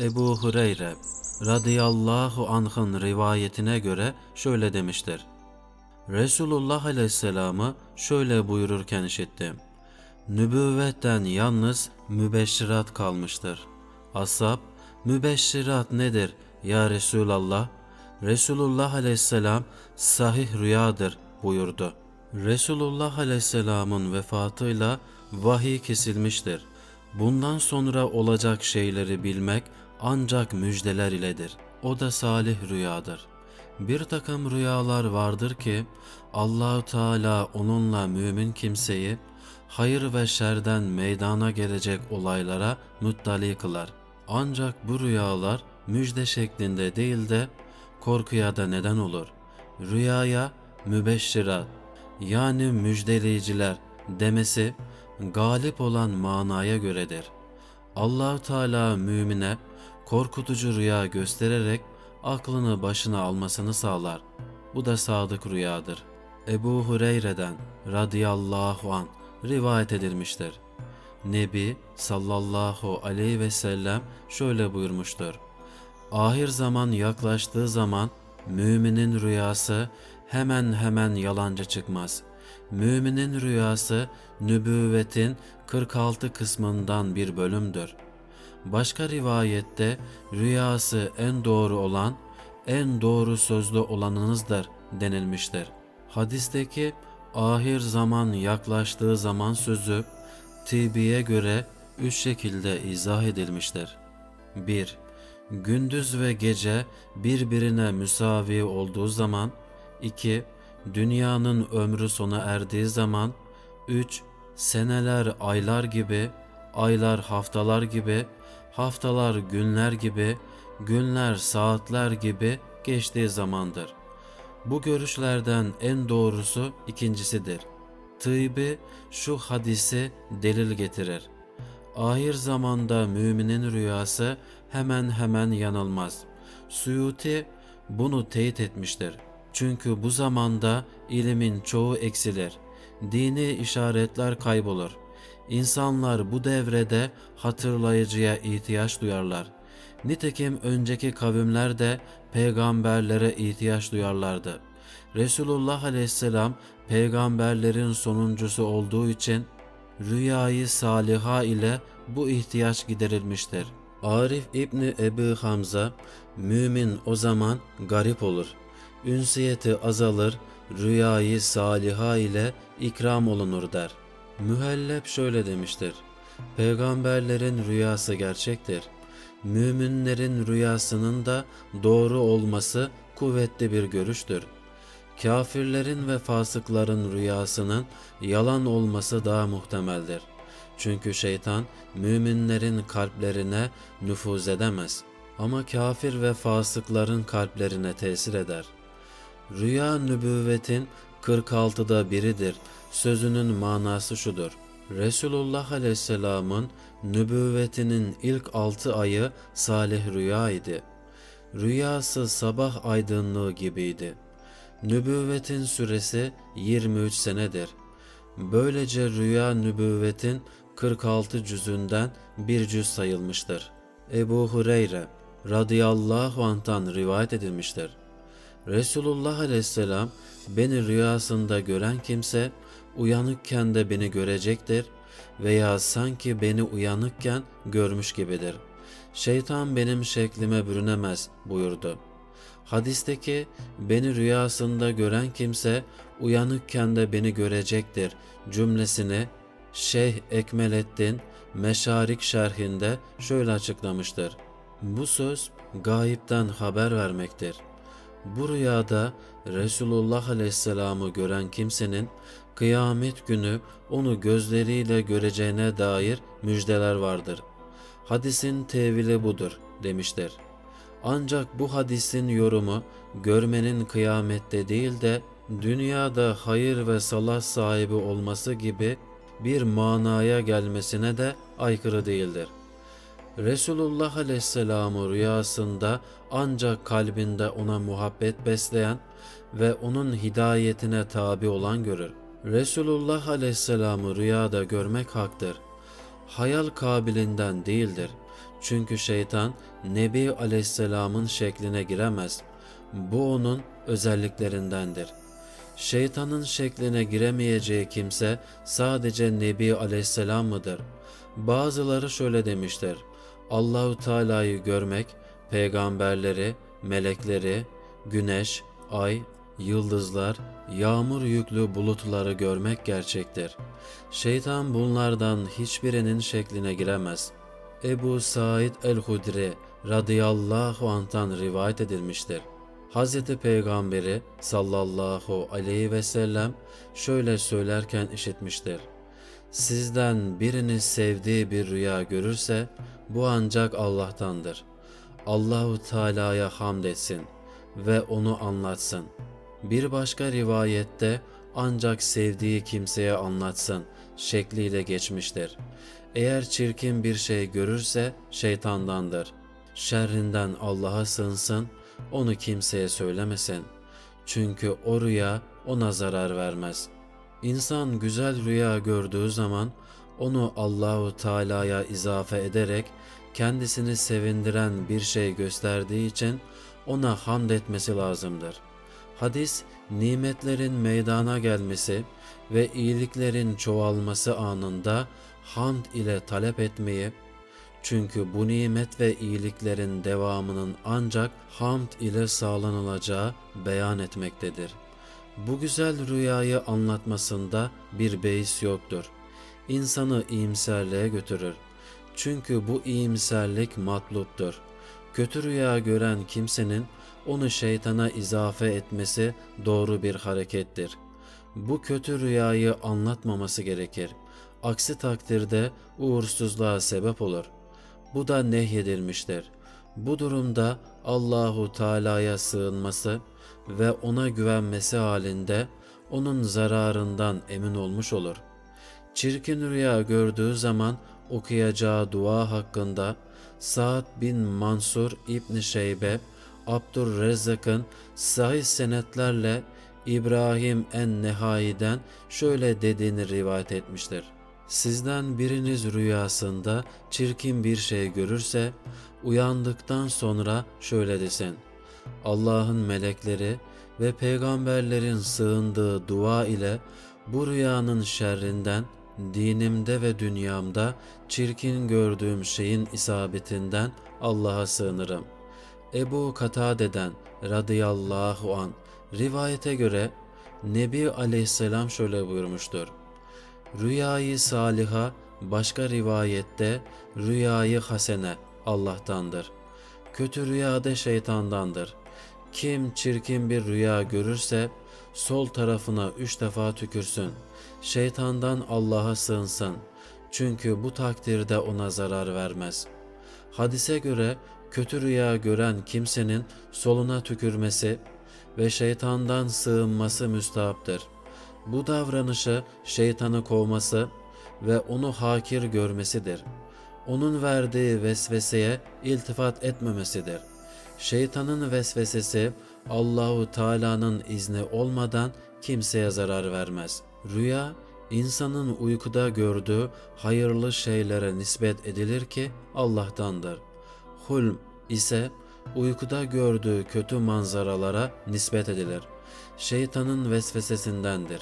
Ebu Hureyre radıyallahu anh'ın rivayetine göre şöyle demiştir. Resulullah aleyhisselamı şöyle buyururken işittim. Nübüvvetten yalnız mübeşşirat kalmıştır. Ashab, mübeşşirat nedir ya Resulallah? Resulullah aleyhisselam sahih rüyadır buyurdu. Resulullah aleyhisselamın vefatıyla vahiy kesilmiştir. Bundan sonra olacak şeyleri bilmek ancak müjdeler iledir. O da salih rüyadır. Bir takım rüyalar vardır ki Allahu Teala onunla mümin kimseyi hayır ve şerden meydana gelecek olaylara muttali kılar. Ancak bu rüyalar müjde şeklinde değil de korkuya da neden olur. Rüyaya mübeşşirat yani müjdeleyiciler demesi galip olan manaya göredir. Allahu Teala mümine korkutucu rüya göstererek aklını başına almasını sağlar. Bu da sadık rüyadır. Ebu Hureyre'den radıyallahu an rivayet edilmiştir. Nebi sallallahu aleyhi ve sellem şöyle buyurmuştur. Ahir zaman yaklaştığı zaman müminin rüyası hemen hemen yalancı çıkmaz. Müminin rüyası nübüvvetin 46 kısmından bir bölümdür. Başka rivayette rüyası en doğru olan, en doğru sözlü olanınızdır denilmiştir. Hadisteki ahir zaman yaklaştığı zaman sözü Tibi'ye göre üç şekilde izah edilmiştir. 1. Gündüz ve gece birbirine müsavi olduğu zaman 2. Dünyanın ömrü sona erdiği zaman 3. Seneler aylar gibi, aylar haftalar gibi, haftalar günler gibi, günler saatler gibi geçtiği zamandır. Bu görüşlerden en doğrusu ikincisidir. Tıbbi şu hadisi delil getirir. Ahir zamanda müminin rüyası hemen hemen yanılmaz. Suyuti bunu teyit etmiştir. Çünkü bu zamanda ilimin çoğu eksilir. Dini işaretler kaybolur. İnsanlar bu devrede hatırlayıcıya ihtiyaç duyarlar. Nitekim önceki kavimler de peygamberlere ihtiyaç duyarlardı. Resulullah aleyhisselam peygamberlerin sonuncusu olduğu için rüyayı saliha ile bu ihtiyaç giderilmiştir. Arif İbni Ebu Hamza, mümin o zaman garip olur. Ünsiyeti azalır, rüyayı saliha ile ikram olunur der. Mühellep şöyle demiştir. Peygamberlerin rüyası gerçektir. Müminlerin rüyasının da doğru olması kuvvetli bir görüştür. Kafirlerin ve fasıkların rüyasının yalan olması daha muhtemeldir. Çünkü şeytan müminlerin kalplerine nüfuz edemez ama kafir ve fasıkların kalplerine tesir eder. Rüya nübüvvetin 46'da biridir. Sözünün manası şudur. Resulullah Aleyhisselam'ın nübüvvetinin ilk 6 ayı salih rüya idi. Rüyası sabah aydınlığı gibiydi. Nübüvvetin süresi 23 senedir. Böylece rüya nübüvvetin 46 cüzünden bir cüz sayılmıştır. Ebu Hureyre radıyallahu anh'tan rivayet edilmiştir. Resulullah aleyhisselam beni rüyasında gören kimse uyanıkken de beni görecektir veya sanki beni uyanıkken görmüş gibidir. Şeytan benim şeklime bürünemez buyurdu. Hadisteki beni rüyasında gören kimse uyanıkken de beni görecektir cümlesini Şeyh Ekmelettin Meşarik şerhinde şöyle açıklamıştır. Bu söz gayipten haber vermektir. Bu rüyada Resulullah Aleyhisselam'ı gören kimsenin kıyamet günü onu gözleriyle göreceğine dair müjdeler vardır. Hadisin tevili budur demiştir. Ancak bu hadisin yorumu görmenin kıyamette değil de dünyada hayır ve salah sahibi olması gibi bir manaya gelmesine de aykırı değildir. Resulullah Aleyhisselam'ı rüyasında ancak kalbinde ona muhabbet besleyen ve onun hidayetine tabi olan görür. Resulullah Aleyhisselam'ı rüyada görmek haktır. Hayal kabilinden değildir. Çünkü şeytan Nebi Aleyhisselam'ın şekline giremez. Bu onun özelliklerindendir. Şeytanın şekline giremeyeceği kimse sadece Nebi Aleyhisselam mıdır? Bazıları şöyle demiştir. Allahu Teala'yı görmek, peygamberleri, melekleri, güneş, ay, yıldızlar, yağmur yüklü bulutları görmek gerçektir. Şeytan bunlardan hiçbirinin şekline giremez. Ebu Said el-Hudri radıyallahu anh'tan rivayet edilmiştir. Hz. Peygamberi sallallahu aleyhi ve sellem şöyle söylerken işitmiştir. Sizden biriniz sevdiği bir rüya görürse bu ancak Allah'tandır. Allahu Teala'ya hamd etsin ve onu anlatsın. Bir başka rivayette ancak sevdiği kimseye anlatsın şekliyle geçmiştir. Eğer çirkin bir şey görürse şeytandandır. Şerrinden Allah'a sığınsın, onu kimseye söylemesin. Çünkü o rüya ona zarar vermez. İnsan güzel rüya gördüğü zaman onu Allahu Teala'ya izafe ederek kendisini sevindiren bir şey gösterdiği için ona hamd etmesi lazımdır. Hadis, nimetlerin meydana gelmesi ve iyiliklerin çoğalması anında hamd ile talep etmeyi, çünkü bu nimet ve iyiliklerin devamının ancak hamd ile sağlanılacağı beyan etmektedir. Bu güzel rüyayı anlatmasında bir beis yoktur. İnsanı iyimserliğe götürür. Çünkü bu iyimserlik matluptur. Kötü rüya gören kimsenin onu şeytana izafe etmesi doğru bir harekettir. Bu kötü rüyayı anlatmaması gerekir. Aksi takdirde uğursuzluğa sebep olur. Bu da nehyedilmiştir. Bu durumda Allahu Teala'ya sığınması ve ona güvenmesi halinde onun zararından emin olmuş olur. Çirkin rüya gördüğü zaman okuyacağı dua hakkında Sa'd bin Mansur İbn Şeybe, Abdurrezzak'ın sahih senetlerle İbrahim en-Nehai'den şöyle dediğini rivayet etmiştir. Sizden biriniz rüyasında çirkin bir şey görürse uyandıktan sonra şöyle desin. Allah'ın melekleri ve peygamberlerin sığındığı dua ile bu rüyanın şerrinden, dinimde ve dünyamda çirkin gördüğüm şeyin isabetinden Allah'a sığınırım. Ebu Katade'den radıyallahu an rivayete göre Nebi aleyhisselam şöyle buyurmuştur. Rüyayı saliha başka rivayette rüyayı hasene Allah'tandır. Kötü rüyada şeytandandır. Kim çirkin bir rüya görürse sol tarafına üç defa tükürsün. Şeytandan Allah'a sığınsın. Çünkü bu takdirde ona zarar vermez. Hadise göre kötü rüya gören kimsenin soluna tükürmesi ve şeytandan sığınması müstahaptır. Bu davranışı şeytanı kovması ve onu hakir görmesidir. Onun verdiği vesveseye iltifat etmemesidir. Şeytanın vesvesesi Allahu Teala'nın izni olmadan kimseye zarar vermez. Rüya insanın uykuda gördüğü hayırlı şeylere nispet edilir ki Allah'tandır. Hulm ise uykuda gördüğü kötü manzaralara nispet edilir. Şeytanın vesvesesindendir.